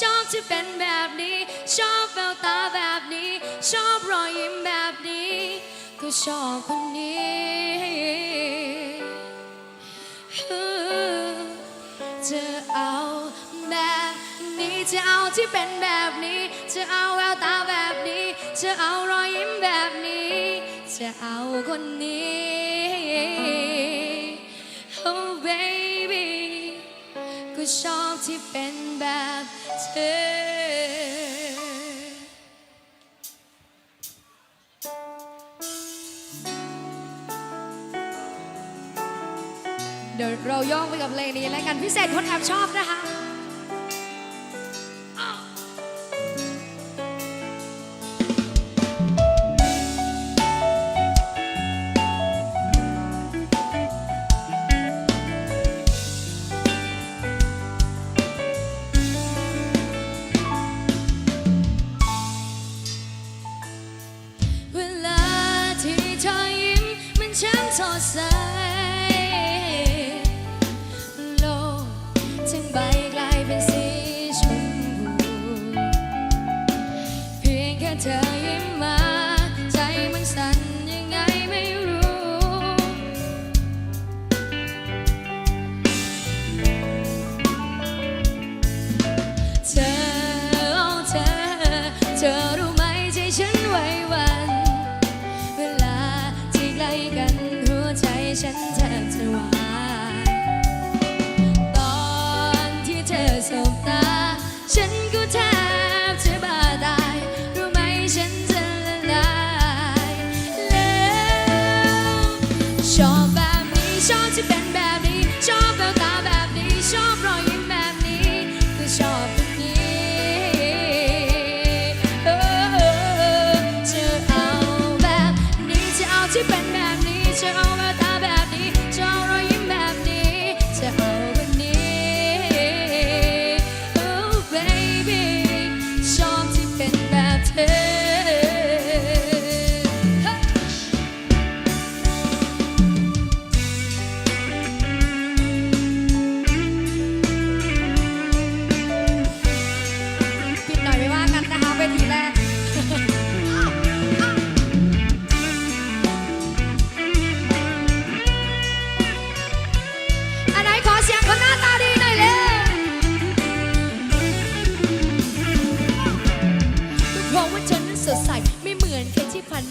ชอบที่เป็นแบบนี้ ชอบแววตาแบบนี้ ชอบรอยยิ้มแบบนี้ ก็ชอบคนนี้จะเอาแบบนี้จะเอาที่เป็นแบบนี้ จะเอาแววตาแบบนี้ จะเอารอยยิ้มแบบนี้ จะเอาคนนี้ ชอบที่เป็นแบบเธอเดี๋ยวเราย่องไปกับเพลงนี้แล้วกันพิเศษคนแอบชอบนะคะ เป็นสีชมพูเพียงแค่เธอยิ้มมาใจมันสั่นยังไงไม่รู้เธอเธอเธอรู้ไหมใจฉันไหวหวัน ฉันแทบจะวายตอนที่เธอสบตา ฉันก็แทบจะบ้าตาย รู้ไหมฉันจะละลายแล้วชอบแบบนี้ ชอบที่เป็นแบบนี้ ชอบแววตาแบบนี้ ชอบรอยยิ้ม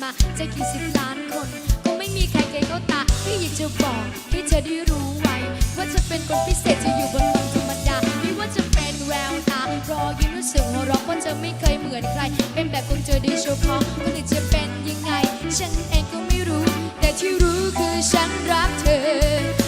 มาจะกี่สิบล้านคนคงไม่มีใครเก่งเขาตาที่อยากจะบอกให้เธอได้รู้ไว้ ว่าเธอเป็นคนพิเศษที่อยู่บนความธรรมดาไม่ว่าจะเป็นแววตารอยยิ้มรู้สึกหัวเราะว่าจะไม่เคยเหมือนใคร เป็นแบบของเจอโดยเฉพาะคนอื่นจะเป็นยังไง ฉันเองก็ไม่รู้ แต่ที่รู้คือฉันรักเธอ